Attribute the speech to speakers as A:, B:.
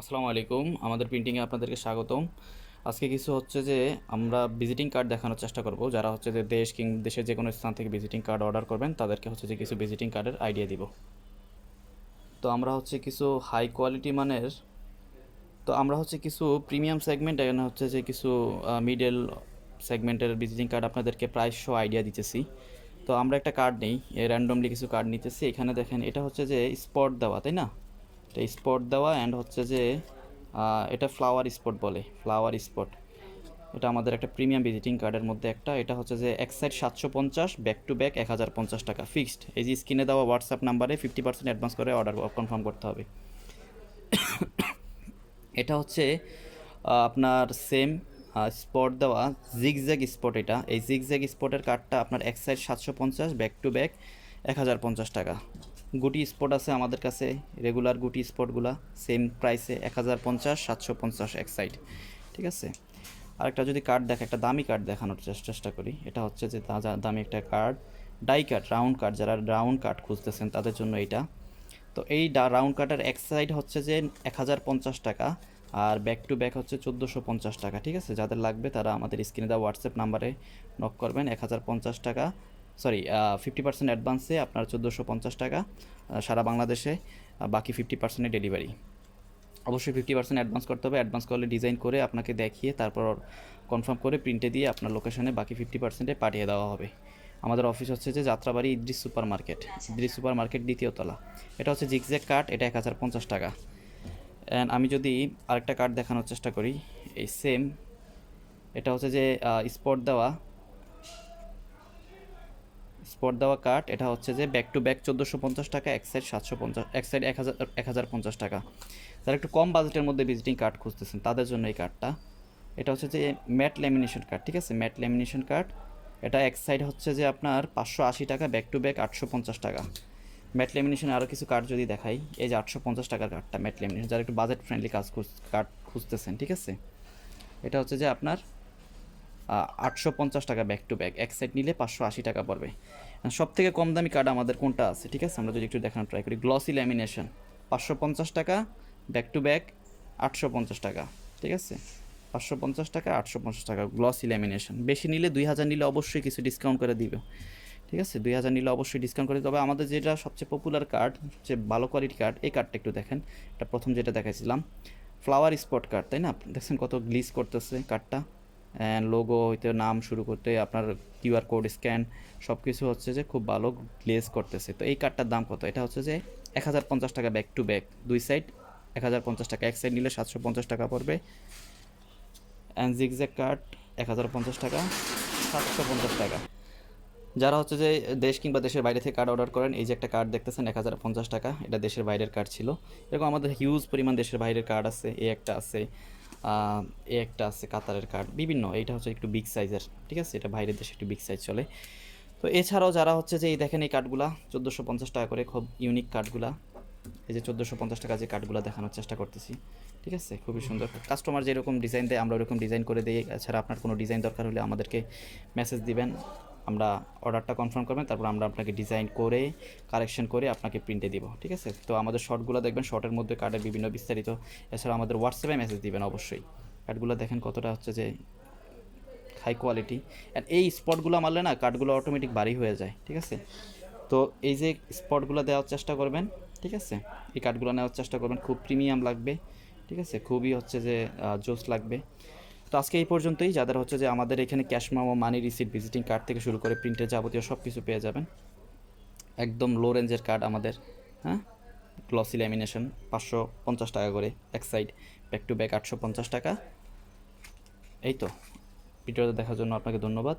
A: আসসালামু আলাইকুম। আমাদের প্রিন্টিংয়ে আপনাদেরকে স্বাগতম। আজকে কিছু হচ্ছে যে, আমরা ভিজিটিং কার্ড দেখানোর চেষ্টা করব। যারা হচ্ছে যে দেশ কিং, দেশের যে কোনো স্থান থেকে ভিজিটিং কার্ড অর্ডার করবেন, তাদেরকে হচ্ছে যে কিছু ভিজিটিং কার্ডের আইডিয়া দিব। তো আমরা হচ্ছে কিছু হাই কোয়ালিটি মানের, তো আমরা হচ্ছে কিছু প্রিমিয়াম সেগমেন্ট এখানে হচ্ছে যে কিছু মিডল সেগমেন্টের ভিজিটিং কার্ড আপনাদেরকে প্রাইস শো আইডিয়া দিতেছি। তো আমরা একটা কার্ড নেই র্যান্ডমলি কিছু কার্ড নিতেছি। এখানে দেখেন, এটা হচ্ছে যে স্পট দেওয়া, তাই না? এটা স্পট দেওয়া অ্যান্ড হচ্ছে যে এটা ফ্লাওয়ার স্পট বলে ফ্লাওয়ার স্পট এটা আমাদের একটা প্রিমিয়াম ভিজিটিং কার্ডের মধ্যে একটা। এটা হচ্ছে যে এক সাইড সাতশো পঞ্চাশ ব্যাক টু ব্যাক এক হাজার পঞ্চাশ টাকা ফিক্সড এই যে স্ক্রিনে দেওয়া হোয়াটসঅ্যাপ নাম্বারে ফিফটি পার্সেন্ট অ্যাডভান্স করে অর্ডার কনফার্ম করতে হবে। এটা হচ্ছে আপনার সেম স্পট দেওয়া জিগজ্যাগ স্পট এটা। এই জিগজ্যাগ স্পটের কার্ডটা আপনার এক সাইড সাতশো পঞ্চাশ ব্যাক টু ব্যাক এক হাজার পঞ্চাশ টাকা। গুটি স্পট আছে আমাদের কাছে রেগুলার গুটি স্পটগুলা সেম প্রাইসে এক হাজার পঞ্চাশ, সাতশো পঞ্চাশ এক সাইড ঠিক আছে? আরেকটা যদি কার্ড দেখা, একটা দামি কার্ড দেখানোর চেষ্টা করি, এটা হচ্ছে যে তা- দামি একটা card die card round card যারা রাউন্ড কার্ড খুঁজতেছেন তাদের জন্য এটা। তো এই রাউন্ড কাটার এক সাইড হচ্ছে যে এক হাজার পঞ্চাশ টাকা, আর ব্যাক টু ব্যাক হচ্ছে চোদ্দোশো পঞ্চাশ টাকা, ঠিক আছে? যাদের লাগবে তারা আমাদের স্ক্রিনে দেওয়া হোয়াটসঅ্যাপ নাম্বারে নক করবেন, এক হাজার পঞ্চাশ টাকা সরি ফিফটি পার্সেন্ট অ্যাডভান্সে আপনার চোদ্দোশো পঞ্চাশ টাকা সারা বাংলাদেশে বাকি ফিফটি পার্সেন্টের ডেলিভারি অবশ্যই ফিফটি পার্সেন্ট অ্যাডভান্স করতে হবে। অ্যাডভান্স করলে ডিজাইন করে আপনাকে দেখিয়ে তারপর কনফার্ম করে প্রিন্টে দিয়ে আপনার লোকেশনে বাকি ফিফটি পার্সেন্টে পাঠিয়ে দেওয়া হবে। আমাদের অফিস হচ্ছে যে Jatrabari Idris super market Idris super market দ্বিতীয় তলা এটা হচ্ছে জিগজ্যাগ কার্ড এটা এক হাজার পঞ্চাশ টাকা। অ্যান্ড আমি যদি আরেকটা কার্ড দেখানোর চেষ্টা করি এই সেম এটা হচ্ছে যে স্পট দেওয়া স্পট দেওয়া কার্ড, এটা হচ্ছে যে ব্যাক টু ব্যাক চোদ্দোশো পঞ্চাশ টাকা, এক সাইড সাতশো পঞ্চাশ, এক সাইড এক হাজার এক হাজার পঞ্চাশ টাকা। যারা একটু কম বাজেটের মধ্যে ভিজিটিং কার্ড খুঁজতেছেন, তাদের জন্য এই কার্ডটা এটা হচ্ছে যে ম্যাট ল্যামিনেশন কার্ড ঠিক আছে? ম্যাট ল্যামিনেশন কার্ড এটা এক সাইড হচ্ছে যে আপনার পাঁচশো আশি টাকা ব্যাক টু ব্যাক আটশো পঞ্চাশ টাকা। ম্যাট ল্যামিনেশন আরও কিছু কার্ড যদি দেখাই, এই যে আটশো পঞ্চাশ টাকার কার্ডটা ম্যাট ল্যামিনেশন যারা একটু বাজেট ফ্রেন্ডলি কাজ কার্ড খুঁজতেছেন, ঠিক আছে? এটা হচ্ছে যে আপনার আটশো পঞ্চাশ টাকা ব্যাক টু ব্যাক এক সাইড নিলে পাঁচশো আশি টাকা পড়বে। সব থেকে কম দামি কার্ড আমাদের কোনটা আছে? ঠিক আছে, আমরা যদি একটু দেখানোর ট্রাই করি। গ্লসি ল্যামিনেশন পাঁচশো পঞ্চাশ টাকা ব্যাক টু ব্যাক আটশো পঞ্চাশ টাকা। ঠিক আছে? পাঁচশো পঞ্চাশ টাকা, আটশো পঞ্চাশ টাকা গ্লসি ল্যামিনেশন বেশি নিলে দুই হাজার নিলে অবশ্যই কিছু ডিসকাউন্ট করে দিবে। ঠিক আছে? দুই হাজার নিলে অবশ্যই ডিসকাউন্ট করে। তবে আমাদের যেটা সবচেয়ে পপুলার কার্ড যে ভালো কোয়ালিটি কার্ড এই কার্ডটা একটু দেখেন। এটা প্রথম যেটা দেখাইছিলাম। ফ্লাওয়ার স্পট কার্ড তাই না? দেখছেন কত গ্লিজ করতেছে কার্ডটা লোগো হইতে নাম শুরু করতে আপনার কিউআর কোড স্ক্যান সব কিছু হচ্ছে যে খুব ভালো গ্লেজ করতেছে। তো এই কার্ডটার দাম কত? এটা হচ্ছে যে এক হাজার পঞ্চাশ টাকা ব্যাক টু ব্যাক দুই সাইড এক হাজার পঞ্চাশ টাকা। এক সাইড নিলে সাতশো পঞ্চাশ টাকা পড়বে। অ্যান্ড জিগজ্যাগ কার্ড এক হাজার পঞ্চাশ টাকা। সাতশো পঞ্চাশ টাকা। যারা হচ্ছে যে দেশ কিংবা দেশের বাইরে থেকে কার্ড অর্ডার করেন, এই যে একটা কার্ড দেখতেছেন, এক হাজার পঞ্চাশ টাকা। এটা দেশের বাইরের কার্ড ছিল। এরকম আমাদের হিউজ পরিমাণ দেশের বাইরের কার্ড আছে এ একটা আছে। এ একটা আছে কাতারের কার্ড বিভিন্ন, এইটা হচ্ছে একটু বিগ সাইজের ঠিক আছে? এটা বাইরের দেশে একটু বিগ সাইজ চলে। তো এছাড়াও যারা হচ্ছে যে এই দেখেন এই কার্ডগুলা চোদ্দোশো পঞ্চাশ টাকা করে খুব ইউনিক কার্ডগুলা এই যে চোদ্দোশো পঞ্চাশ টাকা যে কার্ডগুলো দেখানোর চেষ্টা করতেছি, ঠিক আছে? খুবই সুন্দর। কাস্টমার যেরকম ডিজাইন দেয়, আমরা ওরকম ডিজাইন করে দিই। এছাড়া আপনার কোনো ডিজাইন দরকার হলে আমাদেরকে মেসেজ দিবেন। আমরা অর্ডারটা কনফার্ম করবেন, তারপর আমরা আপনাকে ডিজাইন করে কারেকশন করে আপনাকে প্রিন্টে দিব, ঠিক আছে? তো আমাদের শর্টগুলো দেখবেন শর্টের মধ্যে কার্ডের বিভিন্ন বিস্তারিত। এছাড়া আমাদের হোয়াটসঅ্যাপে মেসেজ দিবেন, অবশ্যই। কার্ডগুলো দেখেন কতটা হচ্ছে যে হাই কোয়ালিটি অ্যান্ড এই স্পটগুলো মারলে না কার্ডগুলো অটোমেটিক বাড়ি হয়ে যায়, ঠিক আছে? তো এই যে স্পটগুলো দেওয়ার চেষ্টা করবেন, ঠিক আছে? এই কার্ডগুলো নেওয়ার চেষ্টা করবেন, খুব প্রিমিয়াম লাগবে, ঠিক আছে? খুবই হচ্ছে যে জোস লাগবে। তো আজকে এই পর্যন্তই। যাদের হচ্ছে যে আমাদের এখানে cash memo money receipt visiting card থেকে শুরু করে প্রিন্টের যাবতীয় সব কিছু পেয়ে যাবেন। একদম লো রেঞ্জের কার্ড আমাদের হ্যাঁ? গ্লসি ল্যামিনেশন পাঁচশো পঞ্চাশ টাকা করে এক সাইড ব্যাক টু ব্যাক আটশো পঞ্চাশ টাকা। এই তো, ভিডিওটা দেখার জন্য আপনাকে ধন্যবাদ।